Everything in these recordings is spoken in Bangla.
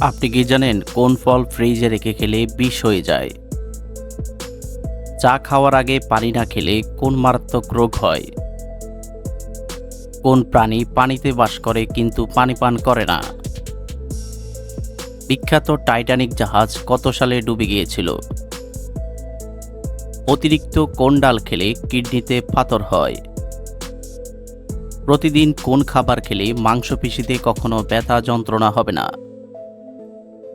আপনি কি জানেন কোন ফল ফ্রিজে রেখে খেলে বিষ হয়ে যায়? চা খাওয়ার আগে পানি না খেলে কোন মারাত্মক রোগ হয়? কোন প্রাণী পানিতে বাস করে কিন্তু পানি পান করে না? বিখ্যাত টাইটানিক জাহাজ কত সালে ডুবে গিয়েছিল? অতিরিক্ত কোন ডাল খেলে কিডনিতে পাথর হয়? প্রতিদিন কোন খাবার খেলে মাংসপেশিতে কখনো ব্যথা যন্ত্রণা হবে না?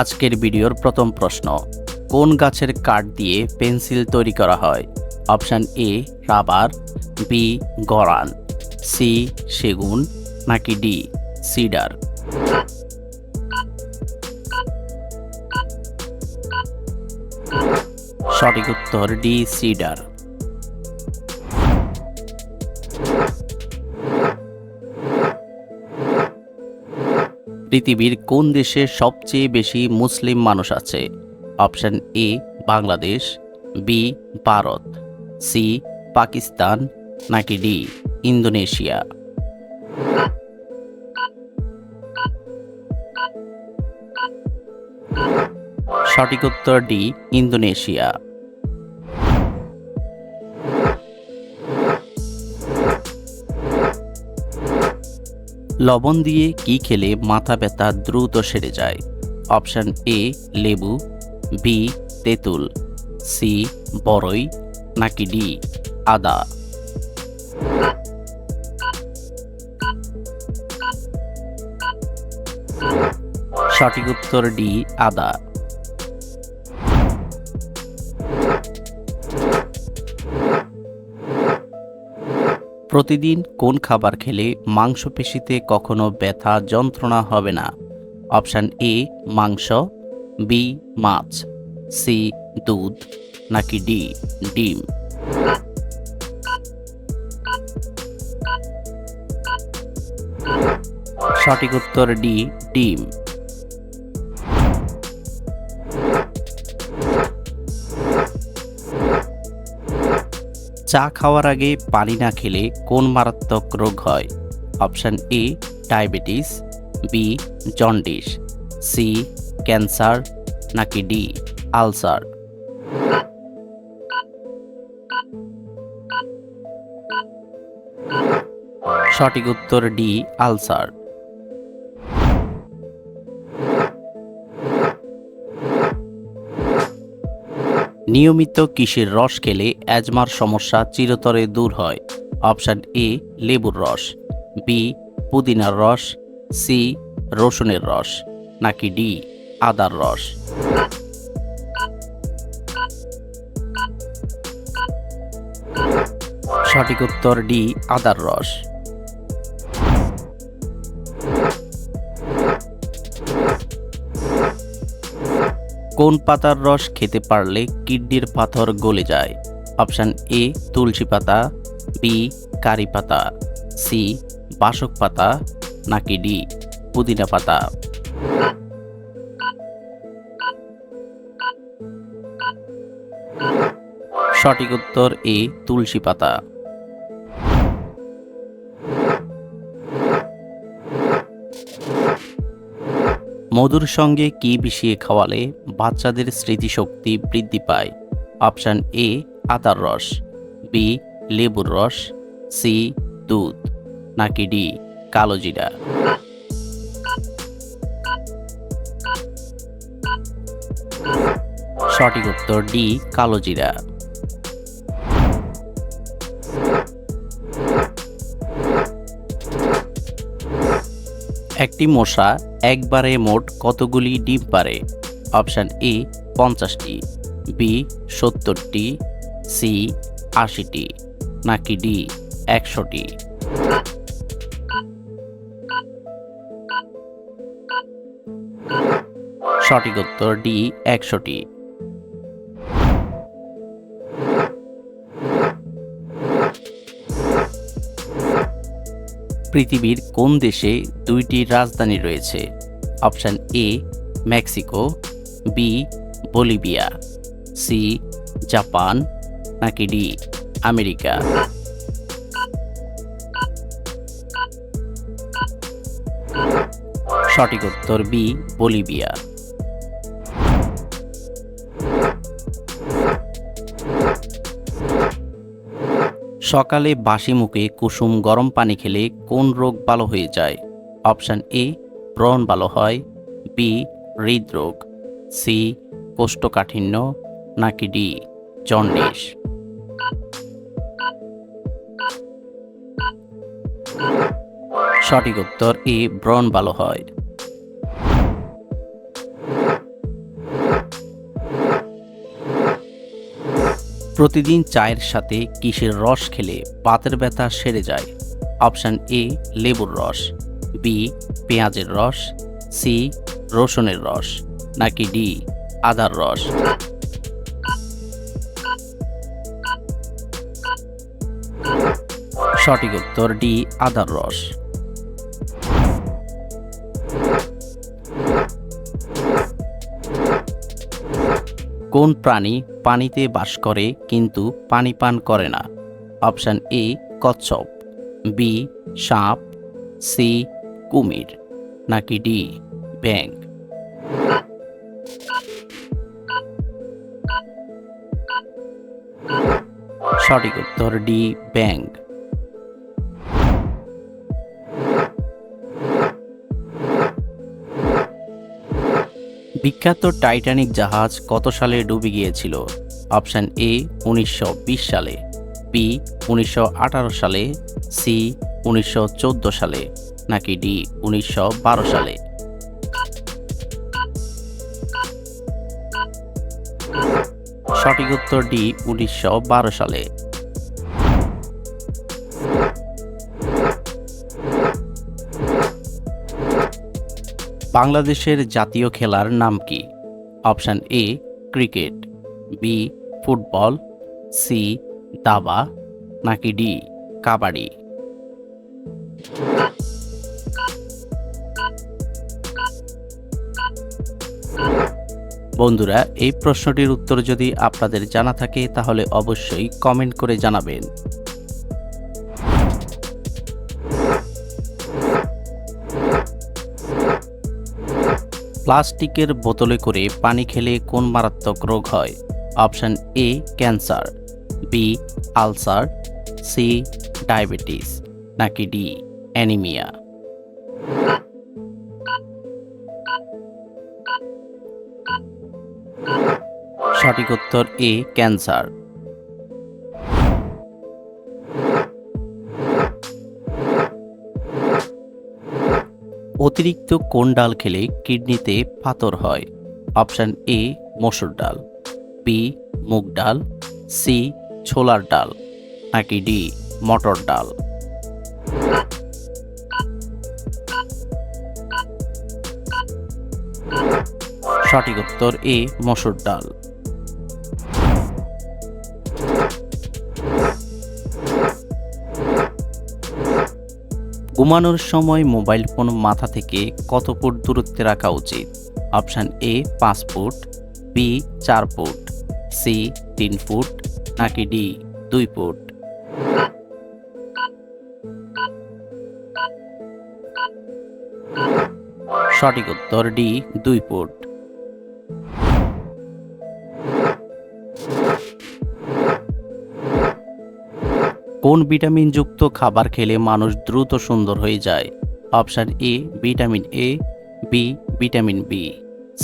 আজকের ভিডিওর প্রথম প্রশ্ন, কোন গাছের কাঠ দিয়ে পেন্সিল তৈরি করা হয়? অপশান এ, রাবার, বি, গরান, সি, সেগুন, নাকি ডি, সিডার? সঠিক উত্তর ডি, সিডার। পৃথিবীর কোন দেশে সবচেয়ে বেশি মুসলিম মানুষ আছে? Option A, Bangladesh, B, Bharat, C, Pakistan, নাকি ডি, ইন্দোনেশিয়া? সঠিক উত্তর ডি, ইন্দোনেশিয়া। লবণ দিয়ে কি খেলে মাথা ব্যথা দ্রুত সেরে যায়? অপশান এ, লেবু, বি, তেঁতুল, সি বড়ই নাকি ডি, আদা। সঠিক উত্তর ডি, আদা। প্রতিদিন কোন খাবার খেলে মাংসপেশিতে কখনো ব্যথা, যন্ত্রণা হবে না? অপশান এ, মাংস, বি, মাছ, সি, দুধ, নাকি ডি, ডিম? সঠিক উত্তর ডি, ডিম। চা খাওয়ার আগে পানি না খেলে কোন মারাত্মক রোগ হয়? Option A, diabetes, B, jaundice, C, cancer, নাকি ডি, আলসার। সঠিক উত্তর ডি, আলসার। নিয়মিত কিসের রস খেলে অ্যাজমার সমস্যা চিরতরে দূর হয়। অপশান এ, লেবুর রস। বি, পুদিনার রস। সি, রসুনের রস। নাকি ডি, আদার রস। সঠিক উত্তর ডি, আদার রস। কোন পাতার রস খেতে পারলে কিডনির পাথর গলে যায়? অপশান এ, তুলসী পাতা, বি, কারি পাতা, সি, বাসক পাতা, নাকি ডি, পুদিনা পাতা। সঠিক উত্তর এ, তুলসী পাতা। মধুর সঙ্গে কি মিশিয়ে খাওয়ালে বাচ্চাদের স্মৃতিশক্তি বৃদ্ধি পায়? অপশান এ, আদার রস। বি, লেবুর রস। সি, দুধ। নাকি ডি, কালো জিরা। সঠিক উত্তর ডি, কালো জিরা। একটি মশা একবারে মোট কতগুলি ডিম পারে? অপশান এ, পঞ্চাশটি। বি, সত্তরটি। সি, আশিটি। নাকি ডি, একশোটি। সঠিক উত্তর ডি, একশোটি। পৃথিবীর কোন দেশে দুইটি রাজধানী রয়েছে? Option A, Mexico, B, Bolivia, C, Japan, নাকি ডি, আমেরিকা? সঠিক উত্তর বি, বলিভিয়া। সকালে বাসি মুখে কুসুম গরম পানি খেলে কোন রোগ ভালো হয়ে যায়? অপশান এ, ব্রণ ভালো হয়। বি, হৃদরোগ। সি, কোষ্ঠকাঠিন্য। নাকি ডি, জন্ডিস। সঠিক উত্তর এ, ব্রণ ভালো হয়। প্রতিদিন চায়ের সাথে কিসের রস খেলে পাতের ব্যথা সেরে যায়। অপশান এ লেবুর রস। বি পেঁয়াজের রস। সি রসুনের রস। নাকি ডি আদার রস। সঠিক উত্তর ডি আদার রস। কোন প্রাণী পানিতে বাস করে কিন্তু পানি পান করে না? অপশান এ, কচ্ছপ। বি, সাপ। সি, কুমির। নাকি ডি ব্যাং সঠিক উত্তর ডি ব্যাং বিখ্যাত টাইটানিক জাহাজ কত সালে ডুবে গিয়েছিল? অপশান এ, উনিশশো বিশ সালে, বি, উনিশশো সালে, সি, উনিশশো চৌদ্দ সালে, নাকি ডি, উনিশশো বারো সালে? সঠিক উত্তর ডি, উনিশশো বারো সালে। বাংলাদেশের জাতীয় খেলার নাম কি? Option A, cricket, B, football, C, দাবা, নাকি ডি, কাবাডি? বন্ধুরা, এই প্রশ্নটির উত্তর যদি আপনাদের জানা থাকে, তাহলে অবশ্যই কমেন্ট করে জানাবেন। প্লাস্টিকের বোতলে করে পানি খেলে কোন মারাত্মক রোগ হয়? Option A, cancer, B, ulcer, C, diabetes, নাকি ডি, অ্যানিমিয়া। সঠিক উত্তর এ, ক্যান্সার। অতিরিক্ত কোন ডাল খেলে কিডনিতে পাথর হয়? অপশান এ, মসুর ডাল বি মুগ ডাল সি ছোলার ডাল, নাকি ডি মটর ডাল? সঠিক উত্তর এ, মসুর ডাল। ঘুমানোর সময় মোবাইল ফোন মাথা থেকে কত ফুট দূরত্বে রাখা উচিত? অপশান এ, পাঁচ ফুট, বি, চার ফুট, সি, তিন ফুট, নাকি ডি, দুই ফুট? সঠিক উত্তর ডি, দুই ফুট। কোন ভিটামিনযুক্ত খাবার খেলে মানুষ দ্রুত সুন্দর হয়ে যায়? Option A, vitamin A, B, vitamin B,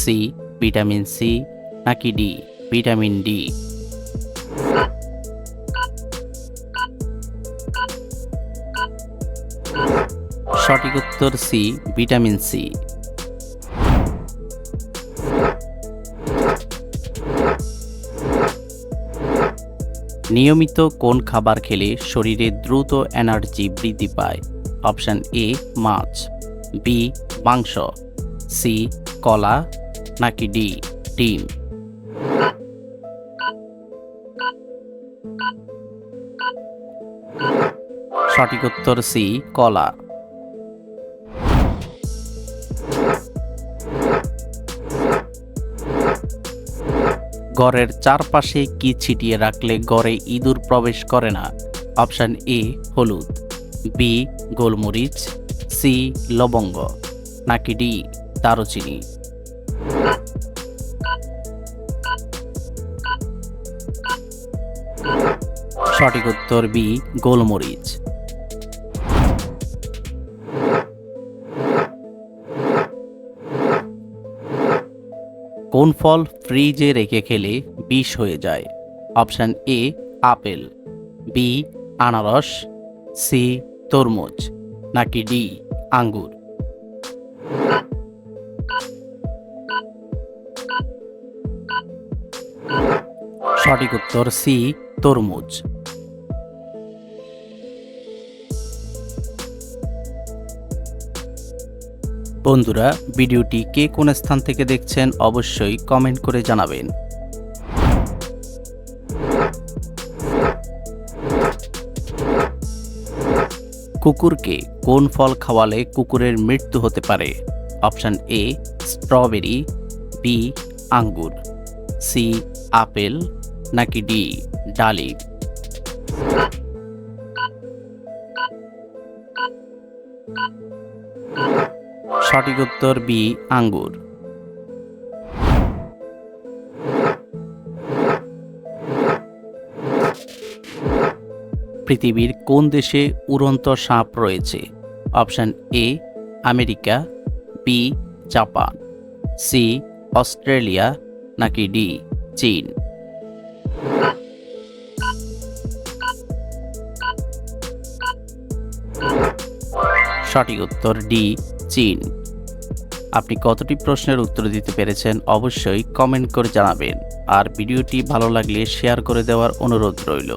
C, vitamin C, নাকি ডি, ভিটামিন ডি। সঠিক উত্তর সি, ভিটামিন সি। নিয়মিত কোন খাবার খেলে শরীরে দ্রুত এনার্জি বৃদ্ধি পায়? অপশান এ, মাছ। বি, মাংস। সি, কলা। নাকি ডি, ডিম? সঠিক উত্তর সি, কলা। গড়ের চারপাশে কি ছিটিয়ে রাখলে গড়ে ইঁদুর প্রবেশ করে না? অপশান এ, হলুদ। বি, গোলমরিচ। সি, লবঙ্গ। নাকি ডি, দারুচিনি। সঠিক উত্তর বি, গোলমরিচ। কোন ফল ফ্রিজে রেখে খেলে বিষ হয়ে যায়? Option A, apple. বি, আনারস। সি, তরমুজ। নাকি ডি, আঙ্গুর? সঠিক উত্তর সি, তরমুজ। বন্ধুরা, ভিডিওটি কে কোন স্থান থেকে দেখছেন অবশ্যই কমেন্ট করে জানাবেন। কুকুরকে কোন ফল খাওয়ালে কুকুরের মৃত্যু হতে পারে? অপশান এ, স্ট্রবেরি, বি, আঙ্গুর, সি, আপেল, নাকি ডি, ডালিম। সঠিক উত্তর বি, আঙ্গুর। পৃথিবীর কোন দেশে উড়ন্ত সাপ রয়েছে? Option A, America, B, Japan, C, Australia, নাকি ডি, চীন? সঠিক উত্তর ডি চীন। আপনি কতটি প্রশ্নের উত্তর দিতে পেরেছেন অবশ্যই কমেন্ট করে জানাবেন। আর ভিডিওটি ভালো লাগলে শেয়ার করে দেওয়ার অনুরোধ রইল।